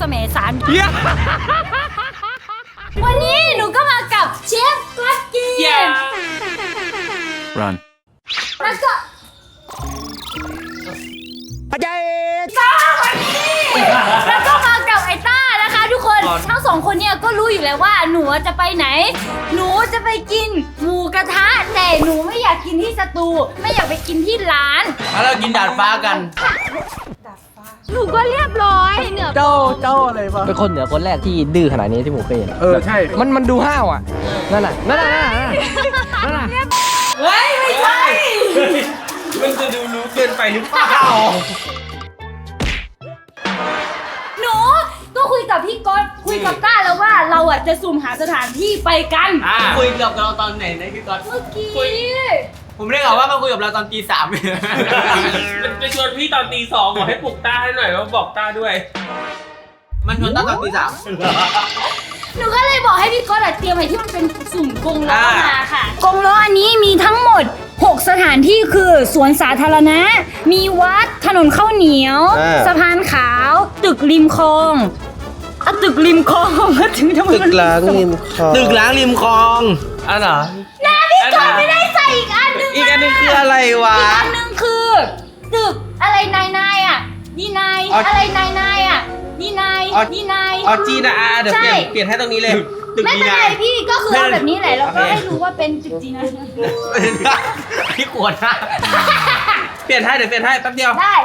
ลิงสมสารวันนี้หนูก็มากับเชฟกัสกี้ Run. แล้วก็อาจารย์แล้วก็มากับไอต้านะคะทุกคน ทั้งสองคนเนี่ยก็รู้อยู่แล้วว่าหนูจะไปไหน หนูจะไปกินหมูกระทะ แต่หนูไม่อยากกินที่สตู ไม่อยากไปกินที่ร้านแล้วเรากินดาดฟ้ากัน หนูก็เรียบร้อยเหนือเจ้าเจ้าอะไรปะเป็นคนเหนือคนแรกที่ดื้อขนาดนี้ที่ผมเคยเห็นเออใช่ มันมันดูห้าวอะ นั่นน่ะนั่นน่ะนั่นน่ะเฮ้ยไม่ใช่มันจะดูรู้เกินไปหรือเปล่าหนูก็คุยกับพี่ก๊อตคุยกับต้าแล้วว่าเราอะจะสุ่มหาสถานที่ไปกันอ่าคุยกับเราตอนไหนนะพี่ก๊อตเมื่อกี้ ผมได้ข่าวว่ามาคุยกับเราตอนตีสามมันไปชวนพี่ตอนตีสองบอกให้ปลุกต้าให้หน่อยแล้วบอกต้าด้วย มันชวนตั้งตอนตีสาม หนูก็เลยบอกให้พี่ก๊อตอะเตรียมไว้ที่มันเป็นสุ่มกรงล้ออ่ามมาค่ะ กรงล้ออันนี้มีทั้งหมด 6 สถานที่คือสวนสาธารณะ มีวัดถนนข้าวเหนียวสะพานขาว ตึกริมคลองอะตึกริมคลองมาถึงทำไมตึกมันล้างริมคลอง ตึกล้างริมคลองอะเหรอ นะพี่ก๊อตไม่ คืออะไรวะ อีกอันหนึงคือตึกอะไรนายนายอะดีนายอ๋อออะไรนายนายอะดีนายอ๋อดีนาย อ๋อจีนะอาเดี๋ยวเปลี่ยนใช่ เปลี่ยนให้ตรงนี้เลย ตึกไม่ดีเป็นนาไรพี่ก็คือเอาแบบนี้แหละแล้วก็โอเค ให้รู้ว่าเป็นจุดจีนายพี่ขวดนะเปลี่ยนให้เดี๋ยวเปลี่ยนให้แป๊บเดียว ได้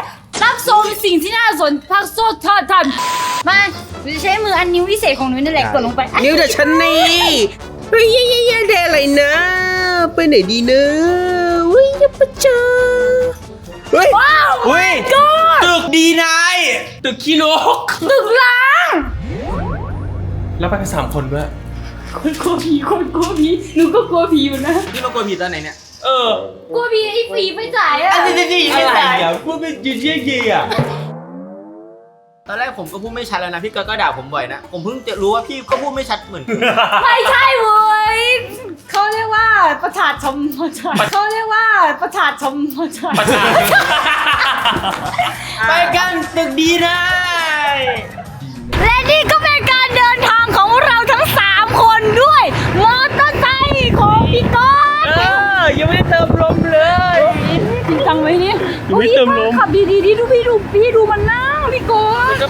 รับชมสิ่งที่น่าสนพักโซดทอดทันมาหนูจะใช้มืออันนิ้ววิเศษของหนูนั่นแหละกดลงไปอะนิ้วเดี๋ยวฉันนี่เฮ้ยเย้เย้เย้เดอะไรนะ ไปไหนดีนะเฮ้ยอ ยับปะจ้าเฮ้ยว้าวอุ้ยตึกดีนายตึกขี้นกตึกล้างแล้วไปกันสามคนด้วยคนกลัวผีคนกลัวผีหนูก็กลัวผีอยู่นะนี่มากลัวผีตอนไหนเนี่ยเออกลัวผีไอ้ผีไปจ่ายอะอันนี้นี่อะไม่ไรได้อะพูดเป็นยี่ยี่ยี่อะตอนแรกผมก็พูดไม่ชัดแล้วนะพี่ก๊อตก็ด่าผมบ่อยนะ ผมเพิ่งจะรู้ว่าพี่ก็พูดไม่ชัดเหมือนกันไม่ใช่เว้ย เขาเรียกว่าประชาชมประชาเขาเรียกว่าประชาชมประชาประชาไปกันตึกดีนายและนี่ก็เป็นการเดินทางของเราทั้ง 3 คนด้วย มอเตอร์ไซค์ของพี่ก๊อตเออ ยังไม่ได้เติมลมเลยจริงจังไหมเนี่ยยังไม่เติมลมโอ้ยขับดีๆดีดูพี่ดูพี่ดูมันนั่งพี่ก๊อต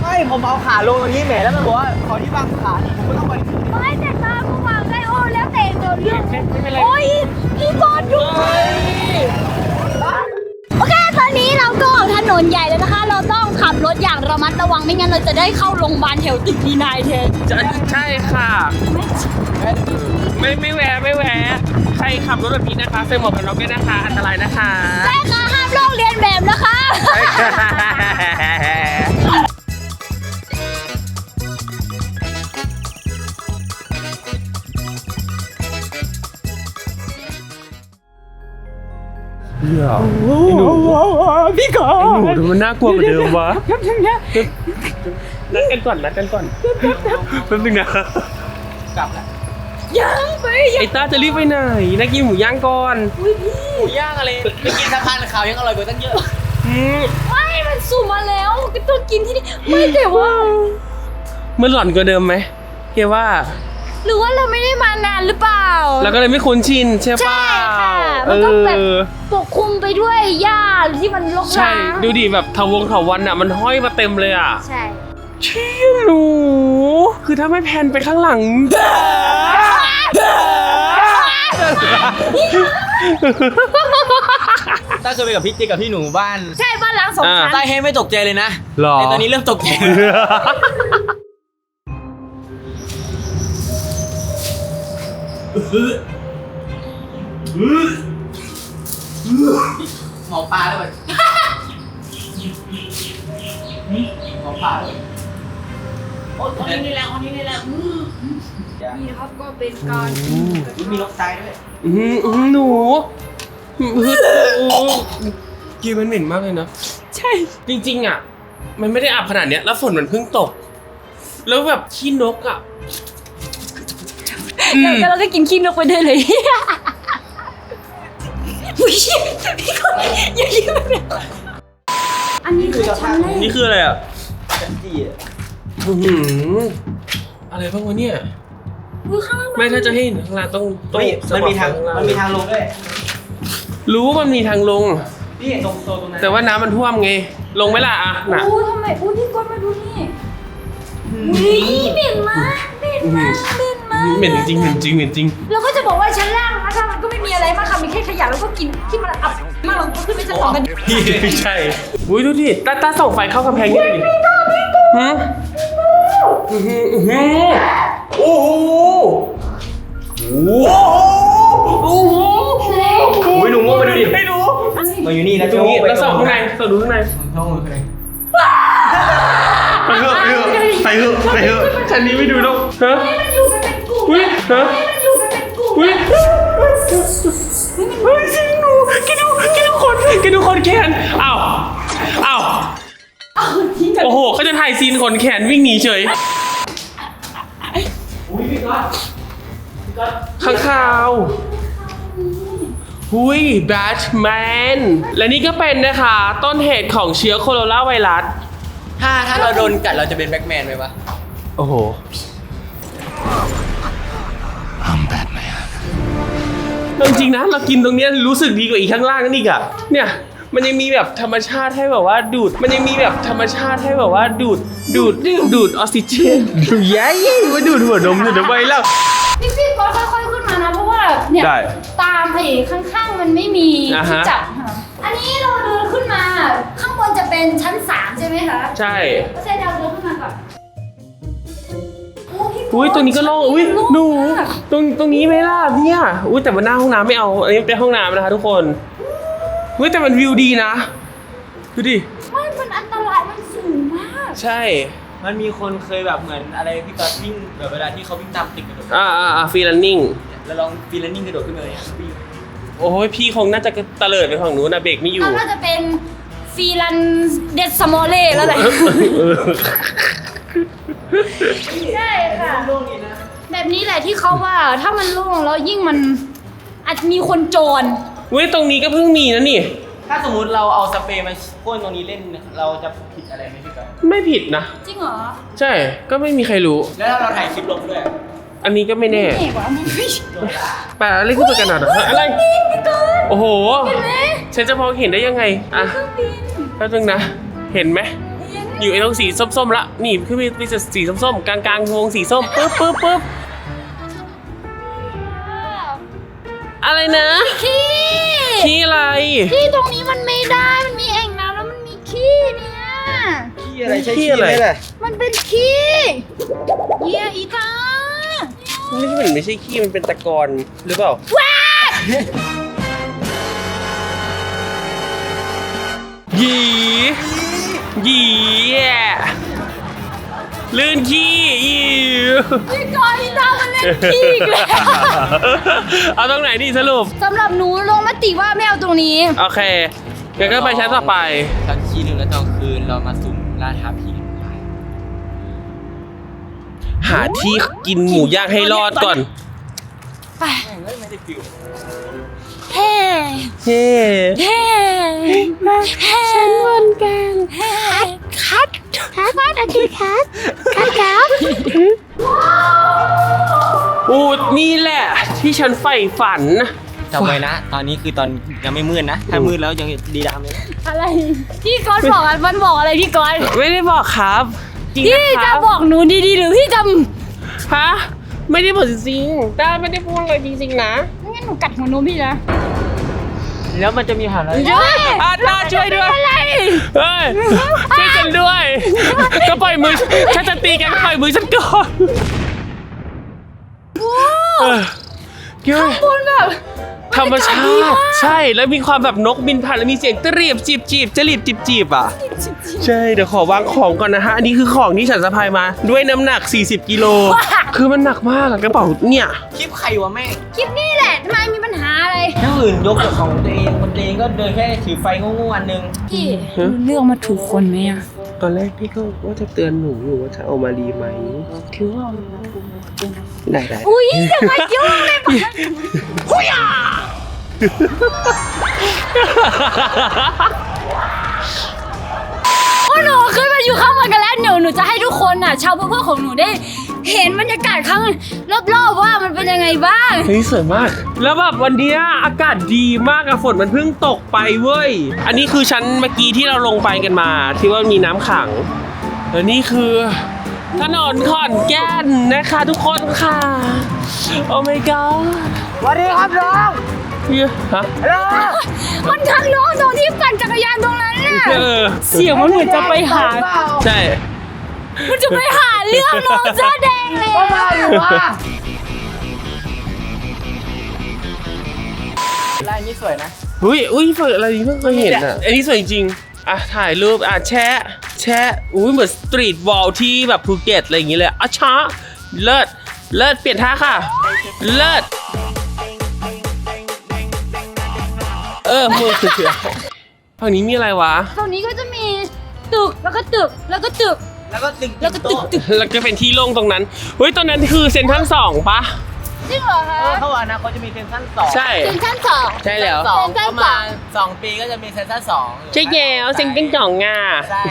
ไม่ผมเอาขาลงตรงนี้แหมแล้วมันบอกว่าขอที่วางขาหน่อยผมก็ต้องไปไม่แต่ตาผู้วางได้โอ้แล้วเรื่องโอ้ยพี่กอตดูโอเค ตอนนี้เราก็ออกถนนใหญ่แล้วนะคะ เราต้องขับรถอย่างระมัดระวังไม่งั้นเราจะได้เข้าโรงพยาบาลแถวตึกดีนายเทนจะใช่ค่ะ ไม่ไม่แวะไม่แวะใครขับรถแบบนี้นะคะใส่หมวกกันน็อกด้วยนะคะ อันตรายนะคะ ใช่ค่ะ ห้ามลอกเรียนแบบนะคะ ไอ้หนูพี่กอไอ้หนูทำไมมันน่ากลัวกว่าเดิมวะนัดกันก่อนนัดกันก่อนแป๊บนึงนะกลับแล้วยังไปยังไอ้ต้าจะรีบไปไหนนักกินหมูย่างก่อนอุ้ยพี่หมูย่างอะไรไปกินสะพานขาวยังอร่อยกว่าตั้งเยอะอืมไม่มันสุ่มมาแล้วก็ต้องกินที่นี่ไม่แต่ว่ามันหล่อนกว่าเดิมไหมเกว่า หรือว่าเราไม่ได้มานานหรือเปล่าแล้วก็เลยไม่คุ้นชินใช่ใช่ป่ะค่ะเอ มันก็แบบอปกคลุมไปด้วยหญ้าที่มันรกใช่ร้างดูดิแบบเถาวงเถาวันอะ มันห้อยมาเต็มเลยอะ ใช่เชี่ยหนูคือถ้าไม่แพนไปข้างหลังถ้าเคยไปกับพี่จิ๊กกับพี่หนูบ้านใช่บ้านล้างสองชั้นใต้ให้ไม่ตกใจเลยนะหรอแต่ตอนนี้เริ่มตกใจ หมอปลาด้วยหมอปลาด้วยโอ้ยคนนี้นี่แหละคนนี้นี่แหละอืมนี่นะครับก็เป็นการมีนกตายด้วยอื้อหืออื้อหือหนูฮึดโอ้กลินมันเหม็นมากเลยนะ ใช่ จริงๆอะ มันไม่ได้อาบขนาดเนี้ย แล้วฝนมันเพิ่งตก แล้วแบบขี้นกอะ อืม แล้วเราก็กินขี้นกไปด้วยเลย อุ้ยพี่คนอย่ายิ้มแบบนี้อันนี้คือชั้นแรกนี่คืออะไรอะจันจี้อะอื้อหืออะไรบ้างวะเนี่ยอุ๊ยข้างล่างไม่ถ้าจะให้เห็นข้างล่างต้องต้องไม่มันมีทางสว่มันมีทางลงด้วยรู้ว่ามันมีทางลงพี่เห็นตรงโซนตรงนั้นแต่ว่าน้ำมันท่วมไง ลงไหมล่ะอะน่ะ อู้ทำไมอู้พี่ก้นมาดูนี่อุ้ยเหม็นมากเหม็นมากเหม็นมากเหม็นจริงเหม็นจริงเหม็นจริง แล้วก็จะบอกว่าชั้นล่างนะถ้ามันก็ไม่มีอะไรมากค่ะมีแค่ขยะแล้วก็กินที่มันอับมากเราก็ขึ้นไปชั้นสองกันพี่ไม่ใช่อุ้ยดูดิตาตาส่องไฟเข้ากำแพงนี่ดิหืมอื้อหืออื้อหือโอ้โหโอ้โหโอ้โหอุ้ยหนูโง่มาดูดิไม่รู้มาอยู่นี่แล้วตรงนี้แล้วส่องข้างในส่องดูข้างในน้องอยู่ข้างในไปเถอะไปเถอะไปเถอะไปเถอะชั้นนี้ไม่ดูแล้วฮะมันอยู่กันเป็นกลุ่มอุ้ยฮะมันอยู่กันเป็นกลุ่มอุ้ย เฮ้ยจริงหนูแกดูแกดูคนแกดูคนแขนอ้าวอ้าวเอาทิ้งกันโอ้โหเขาจะถ่ายซีนขนแขนวิ่งหนีเฉยข้างข่าวหุยแบทแมนและนี่ก็เป็นนะคะ ต้นเหตุของเชื้อโคโรนาไวรัส ถ้าถ้าเราโดนกัดเราจะเป็นแบ็กแมนไหมวะ โอ้โห จริงๆนะเรากินตรงเนี้ยรู้สึกดีกว่าอีกข้างล่างนั่นอีกอะเนี่ยมันยังมีแบบธรรมชาติให้แบบว่าดูด มันยังมีแบบธรรมชาติให้แบบว่าดูด ดูด ดูดออกซิเจนยัยว่าดูดหัวนมอยู่ทำไมเล่านี่พี่ก้อนค่อยๆขึ้นมานะ เพราะว่าเนี่ยได้ตามไอ้ข้างๆมันไม่มีอ่าที่ฮะจับค่ะอันนี้เราเดินขึ้นมา ข้างบนจะเป็นชั้นสามใช่ไหมคะใช่ ก็ใช่เราเดินขึ้นมาก่อนโพี่ อุ้ยตรงนี้ก็โล่งอุ้ยโล่งหนูมากตรงตรงนี้ไหมล่ะเนี่ยอุ้ยแต่ว่าหน้าห้องน้ำไม่เอาอันนี้เป็นห้องน้ำนะคะ ทุกคนอุ้ยแต่มันวิวดีนะดูดิไม่มันอันตรายมันสูงมาก ใช่ มันมีคนเคยแบบเหมือนอะไรพี่ก๊อตวิ่งแบบเวลาที่เขาวิ่งตามตึกกระโดดอ่าอ่าอ่าฟรีแลนนิ่งแล้วลองฟีลนิ่งกระโดดขึ้นมาเลยอะวิ่งโอ้ยพี่คงน่าจะเตลิดไปฝั่งนู้นนะเบรกไม่อยู่น่าจะเป็นฟีรันเดดสมอลเล่แล้วแหละเออ ใช่ค่ะโล่งดีนะแบบนี้แหละที่เขาว่าถ้ามันโล่งแล้วยิ่งมันอาจจะมีคนโจร เว้ยตรงนี้ก็เพิ่งมีนะนี่ ถ้าสมมุติเราเอาสเปรย์มาพ่นตรงนี้เล่นเราจะผิดอะไรไหมพี่ก๊อตไม่ผิดนะ จริงเหรอใช่ก็ไม่มีใครรู้ แล้วถ้าเราถ่ายคลิปลงด้วยอันนี้ก็ไม่แน่เอกว่ามันไม่แปลอะไรขึ้นไปกันหน่อยอะไรโอ้โห เห็นไหมฉันจะมองเห็นได้ยังไง อะเครื่องบิน แป๊บนึงนะ เห็นไหมเห็น อยู่ไอ้ตรงสีส้มๆละนี่คือมีมีสีส้มๆกลางๆวงสีส้มปึ๊บปึ๊บปึ๊บอะไรนะขี้ขี้อะไรขี้ตรงนี้มันไม่ได้มันมีแอ่งน้ำแล้วมันมีขี้เนี่ยขี้อะไรใช่ขี้ขี้อะอะไรไรมันเป็นขี้เยี่ยอีตาไม่ใช่มันไม่ใช่ขี้มันเป็นตะกอนหรือเปล่าหยี หยีอะลื่นขี้ยิวพี่กอยอีตามันเล่นขี้อีกแล้วเอาตรงไหนดีสรุป สำหรับหนูลงมติว่าไม่เอาตรงนี้ โอเคงั้นก็ไปชั้นต่อไปสักทีหนึ่งแล้วตอนคืนเรามาสุ่มล่าท้าผีกันไปหาที่กินหมูย่างให้รอดก่อน ไปไม่ได้ฟิล เฮ้เฮ้เฮ้ฉันวนกันคัดคัดคัดอาทิตย์คัดคัดครับอูดนี่แหละ ที่ฉันใฝ่ฝัน จำไว้นะ ตอนนี้คือตอนยังไม่มืดนะ ถ้ามืดแล้วยังดีดามเลยอะไรพี่ก๊อตบอกอะมันบอกอะไรพี่ก๊อตไม่ได้บอกครับจริงพี่นะคจะรับบอกหนูดีๆหรือพี่จะฮะไม่ได้บอกจริงๆต้าไม่ได้พูดเลยจริงๆนะ หนูกัดหัวนมพี่นะแล้วมันจะมีหาอะไรช่วยอะต้าช่วยด้วยอะไรเฮ้ย ช่วยกันด้วย ก็ปล่อยมือ ฉันจะตีกันก็ปล่อยมือฉันก่อนเออเฮ้ยคุณแบบ ธรรมชาติ ใช่แล้วมีความแบบนกบินผ่านแล้วมีเสียงตรีบจีบจีบจรีบจีบจีบอะ ใช่เดี๋ยวขอวางของก่อนนะฮะ อันนี้คือของที่ฉันสะพายมา ด้วยน้ำหนัก 40 กิโล คือมันหนักมากอะกระเป๋าเนี่ย คลิปใครวะแม่งคลิปนี้แหละทำไมมีปัญหาอะไรถ้าอื่นยกจากของตัวเองคนตัวเองก็เดินแค่ถือไฟงงๆอันนึงพี่เลือกมาถูกคนไหมอะ ตอนแรกพี่ก็ว่าจะเตือนหนูอยู่ว่าจะเอามารีไหมถือว่าได้ได้อุ้ยอย่ามายุ่งเลยโอ้หนูขึ้นมาอยู่ข้างบนกันแล้วหนูหนูจะให้ทุกคนน่ะ ชาวเพื่อนๆของหนูได้ เห็นบรรยากาศข้างรอบๆว่ามันเป็นยังไงบ้าง เฮ้ยสวยมาก แล้วแบบวันเนี้ยอากาศดีมากอะฝนมันเพิ่งตกไปเว้ย อันนี้คือชั้นเมื่อกี้ที่เราลงไปกันมา ที่ว่ามีน้ำขัง แล้วนี่คือถนนขอนแก่นนะคะทุกคนค่ะ โอ้ my god สวัสดีครับน้องเฮ้ยฮะมันข้างน้องตรงที่ปั่นจักรยานตรงนั้นน่ะ เออ เสียงมันเหมือนจะไปหา ใช่ มันจะไปหาเรื่องน้องเสื้อแดงเลยก็มาอยู่ว่าลายนี้สวยนะ อุ้ยอุ้ยเปิดอะไรนี่ไม่เคยเห็นอะ อันนี้สวยจริงอะถ่ายรูปอะแชะแชะอุ้ยเหมือนสตรีทวอลที่แบบภูเก็ตอะไรอย่างงี้เลยอะช้าเลิศเลิศเปลี่ยนท่าค่ะ เลิศเออมือเสือฝั่งนี้มีอะไรวะ ตรงนี้ก็จะมีตึกแล้วก็ตึกแล้วก็ตึก แล้วก็ตึกแล้วก็ตึกตึกแล้วก็เป็นที่โล่งตรงนั้นเฮ้ยตอนนั้นคือเซ็นทรัลสองปะจริงเหรอคะเออเขาว่านะเขาจะมีเซนชั่นสองใช่เป็นชั้นสอง ใช่แล้ว สองเซ็นทรัลประมาณสองปีก็จะมีเซนชั่นสองใช่แล้วเซ็นตั้งสองอะใช่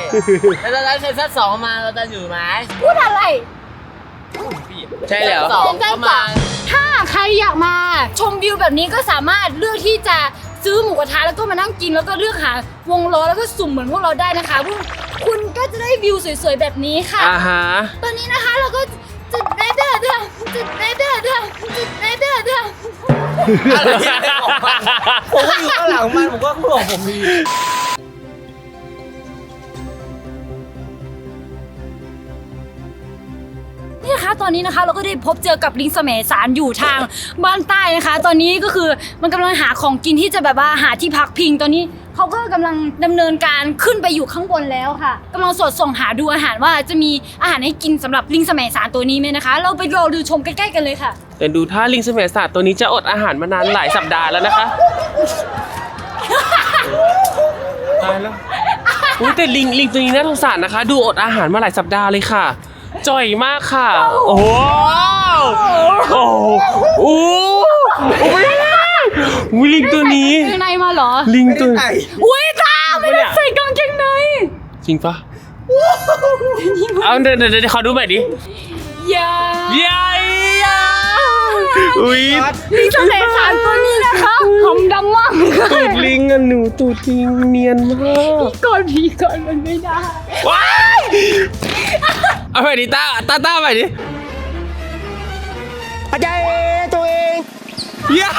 แล้วแล้วเซนชั่นสองมาเราจะอยู่ไหมพูดอะไร ใช่แล้วสองเซ็นทรัลประมาณถ้าใครอยากมาชมวิวแบบนี้ก็สามารถเลือกที่จะซื้อหมูกระทะแล้วก็มานั่งกินแล้วก็เลือกหาวงล้อแล้วก็สุ่มเหมือนพวกเราได้นะคะพวก คุณก็จะได้วิวสวยๆแบบนี้ค่ะ อ่าฮะ ตอนนี้นะคะเราก็จุดได้เด้อเด้อจุดได้เด้อเด้อจุดได้เด้อเด้ออะไรของมันผมก็อยู่ข้างหลังมันผมก็ห่วงผมดี ตอนนี้นะคะเราก็ได้พบเจอกับลิงสมสารอยู่ทางบ้านใต้นะคะ ตอนนี้ก็คือมันกำลังหาของกินที่จะแบบว่าหาที่พักพิงตอนนี้เขาก็กำลังดำเนินการขึ้นไปอยู่ข้างบนแล้วค่ะกำลังสอดส่องหาดูอาหารว่าจะมีอาหารให้กินสำหรับลิงสมสารตัวนี้ไหมนะคะ เราไปรอดูชมใกล้ๆกันเลยค่ะ แต่ดูท่าลิงสมัยศาสตร์ตัวนี้จะอดอาหารมานานหลายสัปดาห์แล้วนะคะตายแล้วอุ้ยแต่ลิงลิงตัวนี้น่าสงสารนะคะ ดูอดอาหารมาหลายสัปดาห์เลยค่ะ จ่อยมากค่ะ โอ้โหโอ้โหโอ้โหอุ้ยลิงตัวนี้ ข้างในมาเหรอ ลิงตัวอุ้ยตาไม่ได้ใส่กางเกงในจริงปะเอาเดี๋ยวเดี๋ยวเดี๋ยวขอดูใหม่ดิอย่าใหญ่อะอุ้ยลิงสมสารตัวนี้นะคะหอมดำมากเลยตูดลิงอะหนูตูดลิงเนียนมาก ก่อนพีก่อนมันไม่ได้ ว้าย เอาไปดิต้าต้าต้าไปดิอาจารย์ตัวเองย่า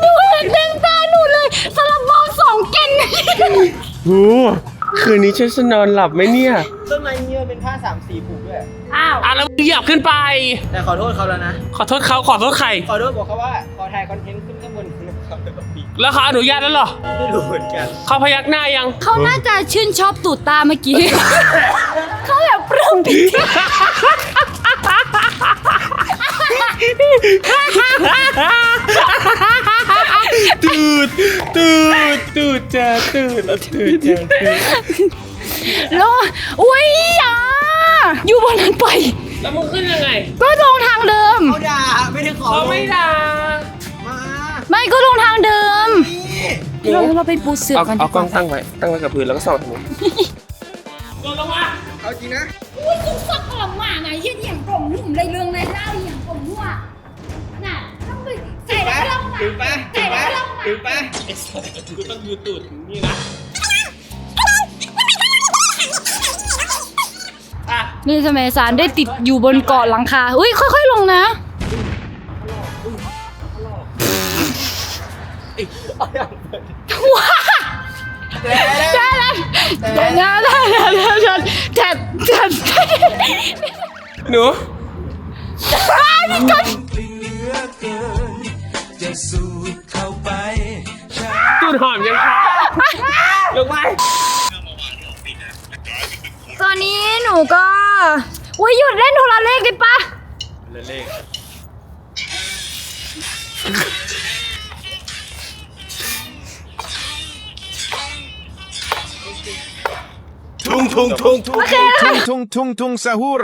หนูเห็นเต็มตาหนูเลยสลับเบาสองเก่นโอ้คืนนี้ฉันจะนอนหลับไหมเนี่ย ต้นไม้นี้มันเป็นผ้าสามสีผูกด้วย อ้าวอะแล้วมึงเหยียบขึ้นไป แต่ขอโทษเขาแล้วนะ ขอโทษเขาขอโทษใคร ขอโทษบอกเขาว่า ขอถ่ายคอนเทนต์ขึ้นข้างบนนะครับ แบบนี้แล้วเขาอนุญาตแล้วเหรอไม่รู้เหมือนกันเขาพยักหน้ายังเขาน่าจะชื่นชอบตูดตาเมื่อกี้ เขาแบบปลื้มปิติตูดตูดตูดจ้าตูดแล้วตูดจ้าตูดแล้วอุ้ยอะอยู่บนนั้นไป แล้วมึงขึ้นยังไง ก็ลงทางเดิมเขาด่าไม่ได้ขอเขาไม่ด่ามา ไม่ก็ลงทางเดิมนี่เราเราไปปูเสือเอากันดีเอากกล้ว่าองตั้งไว้ตั้งไว้กับพื้นแล้วก็ส่องทางนู้นโดนลงมาเอาจริงนะอุ้ยตุ๊กซักกระหม่าไงเฮียอย่างกล่องหนุ่มเลยเรื่องในเล่าอย่างกล่องหัวน่ะต้องไปใส่แล้วก็ลงมาถือไปใส่แล้วก็ลงมาถือไปไอ้สัสกูต้องยืดตูดนี่นะอะนี่สมัยสารได้ติดอยู่บนเกาะหลังคาอุ้ยค่อย ๆ ลงนะ ว้าได้แล้วได้แล้วได้แล้วได้แล้วแทบแทบหนูตูดหอมยังคะลงไปตอนนี้หนูก็อุ้ยหยุดเล่นโทรเลขได้ปะเลข Tung tung tung tung tung tung tung tung sahur.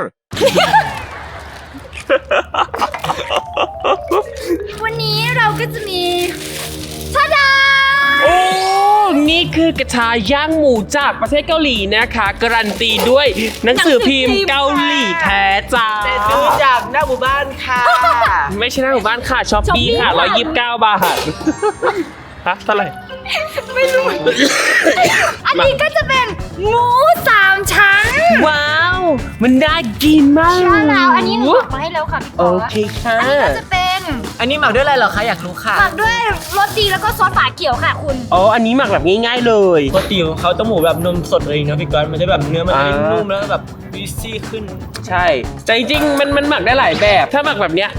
วันนี้เราก็จะมีชาดาโอ้นี่คือกระทะย่างหมูจากประเทศเกาหลีนะคะ การันตีด้วยหนังสือพิมพ์เกาหลีแท้จ้าซื้อจากหน้าหมู่บ้านค่ะ ไม่ใช่หน้าหมู่บ้านค่ะช้อปปี้ค่ะ129 บาท ฮะเท่าไหร่อันนี้ก็จะเป็นหมูสามชั้นว้าว มันน่ากินมากใช่แล้วอันนี้หนูหมักมาให้แล้วค่ะพี่โอก๊อตเคค่ะ อันนี้ก็จะเป็นอันนี้หมักด้วยอะไรเหรอคะอยากรู้ค่ะ หมักด้วยรสดีแล้วก็ซอสฝาเขียวค่ะคุณ อ๋อ อันนี้หมักแบบง่ายๆเลย ปกติของเขาต้องหมูแบบนมสดเลยนะพี่ก๊อตมันจะแบบเนื้อมันอ่า นุ่มแล้วแบบวิซี่ขึ้น ใช่แต่จริงๆมันมันหมักได้หลายแบบ ถ้าหมักแบบเนี้ย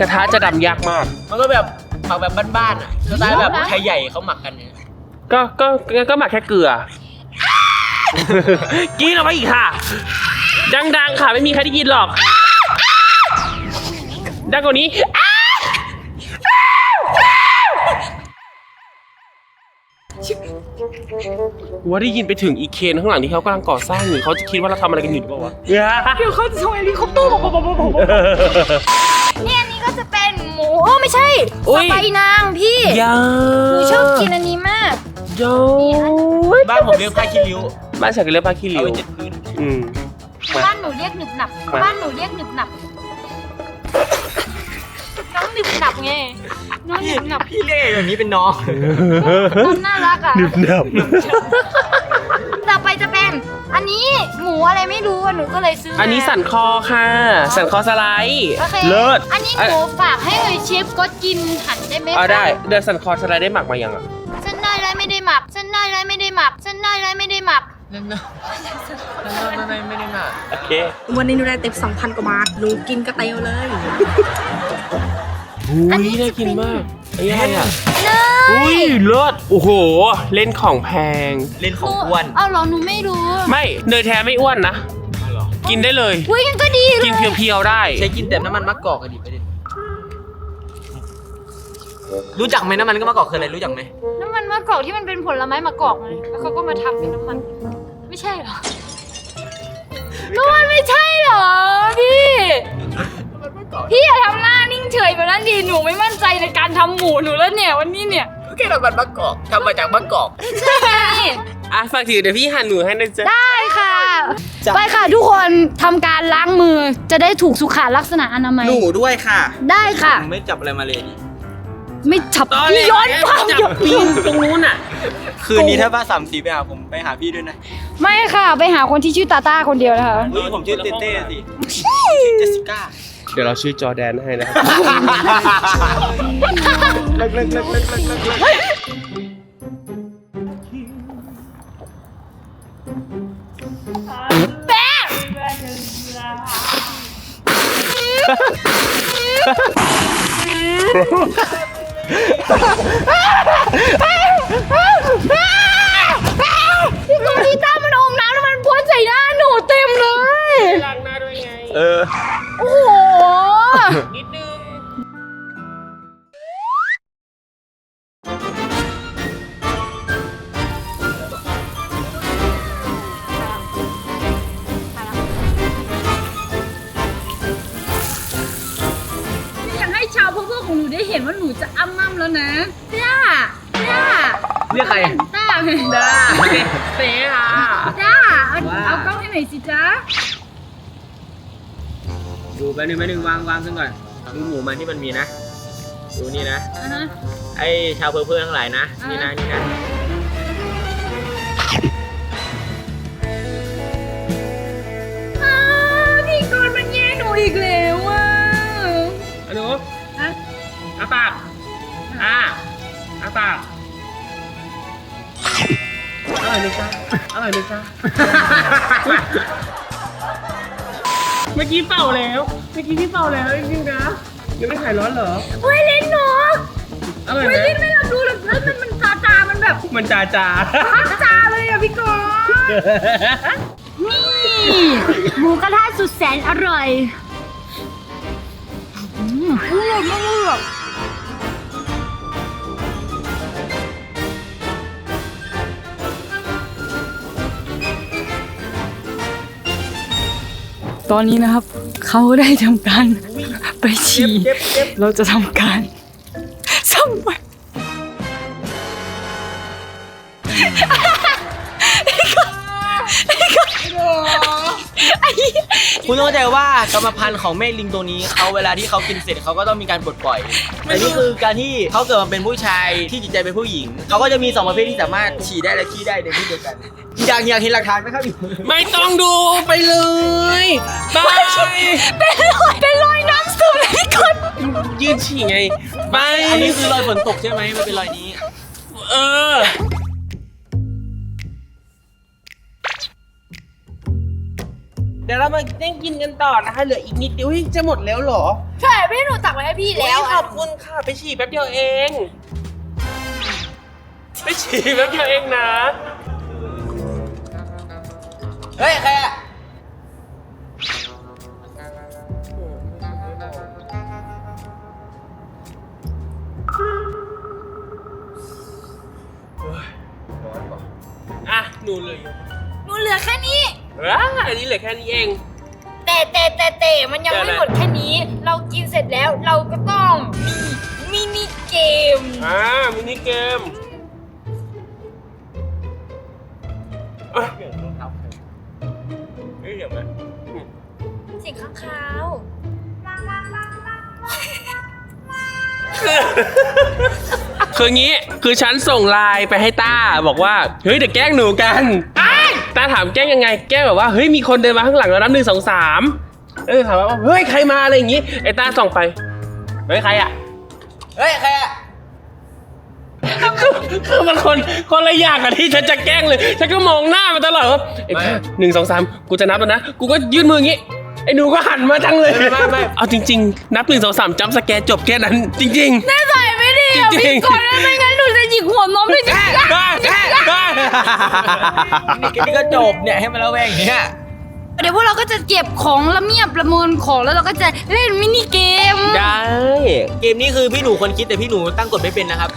กระทะจะดำยากมาก มันก็แบบ หมักแบบบ้านๆอะสไตล์แบบไทยใหญ่เขาหมักกันเนี่ยก็ก็ก็ก็หมักแค่เกลือ กินออกมาอีกค่ะ ดังๆ ค่ะไม่มีใครได้ยินหรอก ดังกว่านี้ ว่าได้ยินไปถึงอีเคนข้างหลังที่เขากำลังก่อสร้างอยู่เขาจะคิดว่าเราทำอะไรกันอยู่หรือเปล่าวะ เดี๋ยวเขาจะโชว์เฮลิคอปเตอร์บอกบอกบอกบอกเนี่ยอันนี้ก็จะเป็นหมู โอ้ไม่ใช่อุ๊สยไปนางพี่ยาหนูชอบกินอันนี้มาก โยบ้านผมเรียกผ้าขี้ริ้วบ้านฉันก็เรียกผ้าขี้เอาริ้วไว้เจ็ดพื้นอืม มาบ้านหนูเรียกหนึบหนับ มา บ้านหนูเรียกหนึบหนับน้องหนึบหนับไงน้องหนึบหนับพี่เรียกอย่างนี้เป็นน้อง น้องน่ารักอะหนึบหนับ นนี้หมูอะไรไม่รู้อะหนูก็เลยซื้ออัอันนี้สันคอค่ะ สันคอสไลด์โอเคเลิศอันนี้หนูฝากให้เลยเชฟก็กินหั่นได้ไหมเอาคะได้เดือสันคอสไลด์ได้หมักมายังอะฉันได้แล้วไม่ได้หมักฉันได้แล้วไม่ได้หมักฉันได้แล้วไม่ได้หมักนั่นนะไม่ไม่ไม่ได้หมักโอเค วันนี้หนูได้เต็ม2,000 กว่าบาทหนูกินกระเตียวเลย อุ้ยน่ากินมากไอ้ย่ายอะอุ้ยเลิศโอ้โห เล่นของแพง เล่นของอ้วนเอาเหรอหนูไม่รู้ไม่เนยแท้ไม่อ้วนนะ กินได้เลย อุ้ยงั้นก็ดีเลยกินเพียวๆได้ ใช้กินแต่น้ำมันมะกอกกันดิประเด็นรู้จักไหมน้ำมันก็มะกอกคืออะไรรู้จักไหมน้ำมันมะกอกที่มันเป็นผลไม้มะกอกไงแล้วเขาก็มาทำเป็นน้ำมัน ไม่ใช่เหรอ เฉยแบบนั้นดิหนูไม่มั่นใจในการทำหมูหนูแล้วเนี่ยวันนี้เนี่ยก็แค่น้ำมันมะกอกทำมาจากมะกอกใช่ไงอะฝากถือเดี๋ยวพี่หั่นหนูให้นะจ๊ะ ได้ค่ะไปค่ะทุกคนทำการล้างมือจะได้ถูกสุขลักษณะอนามัย หนูด้วยค่ะได้ค่ะผมไม่จับอะไรมาเลยนี่ไม่ฉับตอนพี่ย้อนความจัเดี๋ยวบปีนตรงนู้นอะ คืนนี้ถ้าบ้านสามสีไปหาผมไปหาพี่ด้วยนะไม่ค่ะ ไปหาคนที่ชื่อตาต้าคนเดียวนะคะนี่ผมชื่อเต้เต้สิชื่อเจสสิก้าเดี๋ยวเราชื่อจอแดนให้นะครับเล็กพี่กอที่ต้ามันอมน้ำแล้วมันพ่นใส่หน้าหนูเต็มเลย ล้างหน้าด้วยไง เออ โอ้โห โอ้ ป๊บนึงแป๊บนึงวางวางขึ้นก่อนดูหมูมันที่มันมีนะ ดูนี่นะ อะฮะ ไอชาวเพื่อนๆทั้งหลายนะนี่นะนี่นะ อ้าวพี่กรณ์มันแย่งหนูอีกแล้วอะอันนู้ฮะ อาปากอ่าอาปากอร่อยไหมจ๊ะอร่อยไหมจ๊ะเมื่อกี้เป่าแล้วเมื่อกี้พี่เป่าแล้วจริงๆนะยังไม่หายร้อนเหรอเฮ้ยลิ้นหนูอร่อยเฮ้ไหมยลิ้นไม่รับรู้เลยแล้วมันมันจาจามันแบบมันจาจาพักจาเลยอะพี่กรณ์นี่หมูกระทะสุดแสนอร่อยอืมเลือกไม่เลือก ตอนนี้นะครับ เขาได้ทำการไปฉี่เราจะทำการซ่อมไป คุณต้องเข้าใจว่ากรรมพันธุ์ของแม่ลิงตัวนี้เขาเวลาที่เขากินเสร็จเขาก็ต้องมีการปลดปล่อยแต่นี่คือการที่เขาเกิดมาเป็นผู้ชายที่จิตใจเป็นผู้หญิงเขาก็จะมีสองประเภทที่สามารถฉี่ได้และขี้ได้ในที่เดียวกันอยากอยากเห็นหลักฐานไหมครับไม่ต้องดูไปเลยไปเป็นรอยเป็นรอยน้ำซึมเลยพี่กดยืนฉี่ไงไปอันนี้คือรอยฝนตกใช่ไหมมันเป็นรอยนี้ เออ เดี๋ยวเรามาเล่นกินกันต่อนะคะเหลืออีกนิดเดียวเฮ้ยจะหมดแล้วเหรอใช่พี่หนูตักไว้ให้พี่แล้วโอ้ยขอบคุณค่ะไปฉี่แป๊บเดียวเอง ไปฉี่แป๊บเดียวเองนะ เฮ้ยใครอะอะหนูเหลย หนูเหลือแค่นี้ ว้าอันนี้เหลือแค่นี้เอง แต่แต่แต่แต่มันยังแต่ไม่อะไรหมดแค่นี้ เรากินเสร็จแล้วเราก็ต้องมีมินิเกม อ่ามินิเกมเอ้ยเฮ้ยเดี๋ยวมาเสียงข้างคาวคืองี้คือฉันส่งไลน์ไปให้ต้าบอกว่า เฮ้ยเดี๋ยวแกล้งหนูกัน ต้าถามแกล้งยังไง แกล้งแบบว่าเฮ้ยมีคนเดินมาข้างหลังแล้วนับหนึ่งสองสามเออถามว่าเฮ้ยใครมาอะไรอย่างงี้ไอ้ต้าส่องไปเฮ้ยใครอะเฮ้ยใครอะคือคือมันคนคนละอย่างกับที่ฉันจะแกล้งเลย ฉันก็มองหน้ามันตลอดว่าไอ้ต้าหนึ่งสองสามกูจะนับแล้วนะกูก็ยื่นมืออย่างงี้ ไอ้หนูก็หันมาจังเลยไม่ไม่ไม่เอาจริง ๆ นับหนึ่งสองสามจำสแกร์จบแค่นั้น จริง ๆแม่ใส่ไม่ดีอะจริงๆ พี่กดไม่งั้นหนูจะหยิกหัวนมเลยจริงได้ได้ได้นี่ก็นี่ก็จบเนี่ยให้มันระแวงอย่างเนี้ย เดี๋ยวพวกเราก็จะเก็บของละเมียบประมวลของแล้วเราก็จะเล่นมินิเกม ได้ เกมนี้คือพี่หนูคนคิดแต่พี่หนูตั้งกฎไม่เป็นนะครับ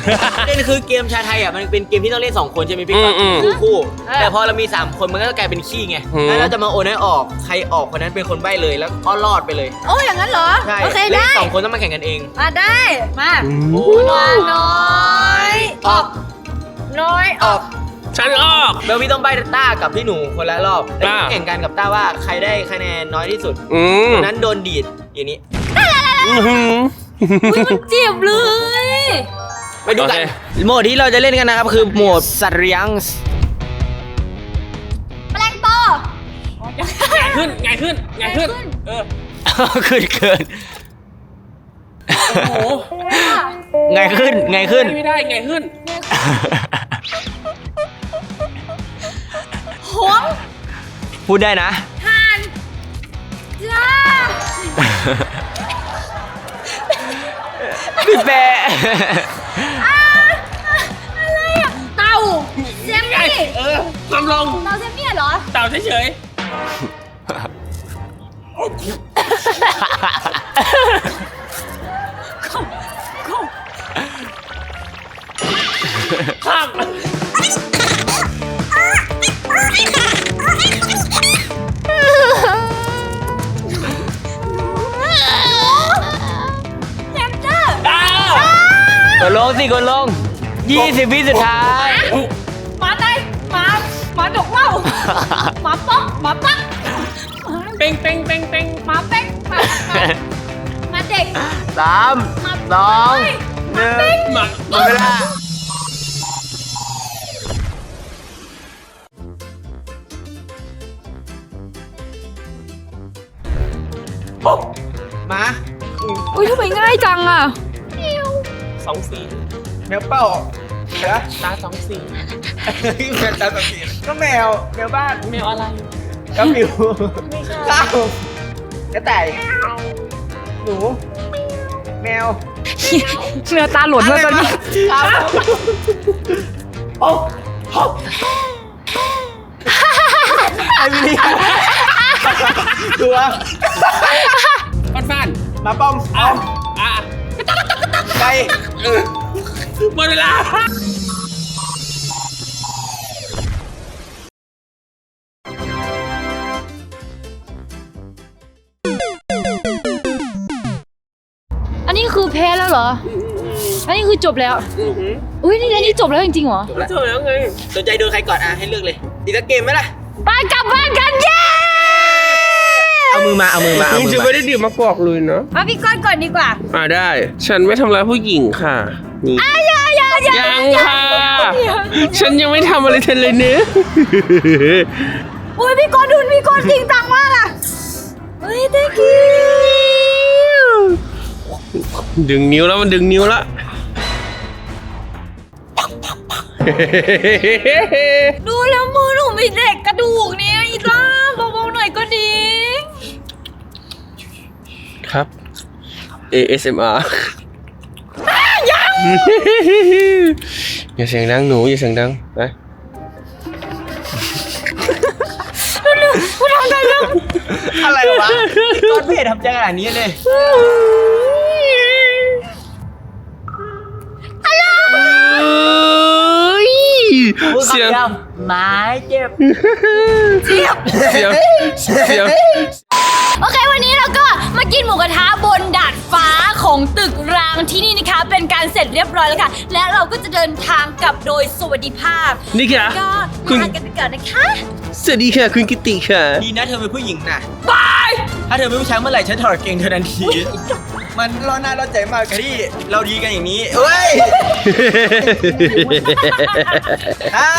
เล่นคือเกมชาไทยอะมันเป็นเกมที่ต้องเล่นสองคนใช่ไหมพี่ก๊อฟอืมอืมคู่คู่เออ แต่พอเรามีสามคนมันก็กลายเป็นขี้ไงอืม แล้วเราจะมาโอนให้ออกใครออกคนนั้นเป็นคนใบ้เลยแล้วก็รอดไปเลยโอ้อย่างนั้นเหรอ ใช่โอเคเล่นได้สองคนต้องมาแข่งกันเองมาได้มาโอ้มาน้อย ออกน้อยออก ฉันออก เบลพี่ต้องใบ้ต้ากับพี่หนูคนละรอบแล้วอ่า แข่งกันกับต้าว่าใครได้คะแนนน้อยที่สุดอืมคนนั้นโดนดีดอย่างนี้ อื้อหือ อุ้ยมันเจ็บเลย ไปดูกัน โอเค โหมดที่เราจะเล่นกันนะครับ คือโหมดสัตว์เลี้ยงแปลงโตง่ายขึ้นง่ายขึ้น ง่ายขึ้น เออ ขึ้นเกินโอ้โหไงขึ้นไงขึ้น ไม่ได้ง่ายขึ้น หวงพูดได้นะ ห่านจ้าพี่แปะอะไรอะ เต่าเซมง่ายมี่เออทำลงเต่าเซมมี่เหรอ เต่าเฉยๆข้าม กดลงสิกดลงยี่สิบวิสุดท้าย หมาไตหมาหมาดกเหล้าหมาป๊อกหมาปักเป้งเป้งเป้งเป้งหมาเป้งหมาหมาหมาเด็กสามหมาสองหมาเป้งหมาหมดเวลามา อุ้ยทำไมง่ายจังอะ สองสีแมวเป้าเหรอตาสองสีแมวตาแบบนี้ก็แมวแมวบ้านแมวอะไรกระปิวข้าวกระต่ายหนูแมวเนื้อตาหลุดเลยตอนนี้โอ้โหไอ้วินี่ตัวฟันฟันมาป้อมอะอะไก่เออ หมดเวลาอันนี้คือแพ้แล้วเหรอ อันอันนี้คือจบแล้วอุ้ยนี่อันนี้จบแล้วจริงๆเหรอเจอแล้วไงสนใจโดนใครก่อนอะให้เลือกเลยอีกสักเกมไหมล่ะ ไปกลับบ้านกันเย้เอา มือมา เอามือมา เอามึงมืจะอไม่มาได้ดื่มมากอกเลยเนาะมาพี่ก้อนก่อนดีกว่าอ่าได้ ฉันไม่ทำร้ายผู้หญิงค่ะนี่อะอย่าอย่าอย่ายังค่ะ ฉันยังไม่ทำอะไรเธอเลยเนื้อะ อุ้ยพี่ก้อนดุนพี่ก้อนจริงจังมากอะเฮ้ย thank you ดึงนิ้วแล้วมันดึงนิ้วแล้วดูแล้วมือหนูมีเด็กกระดูกเนี่ยอีต้าเบาๆหน่อยก็ดี ครับ ASMR ยังอย่าเสียงดังหนูอย่าเสียงดังไปอะไรวะก้อนเพจทำใจขนาดนี้เลยเสียงไม้เจ็บเสียงเสียง โอเค วันนี้เรา ก็มากินหมูกระทะบนดาดฟ้าของตึกรางที่นี่นะคะ เป็นการเสร็จเรียบร้อยแล้วค่ะ และเราก็จะเดินทางกลับโดยสวัสดิภาพนี่ค่ะก็คุณ ลากันไปก่อนนะคะสวัสดีค่ะ คุณกิติค่ะ ดีนะเธอเป็นผู้หญิงนะบาย ถ้าเธอเป็นผู้ชายเมื่อไหร่ฉันถอดเกงเธอทันที มันร้อนหน้าร้อนใจมากที่เราดีกันอย่างนี้เอ้ยใช่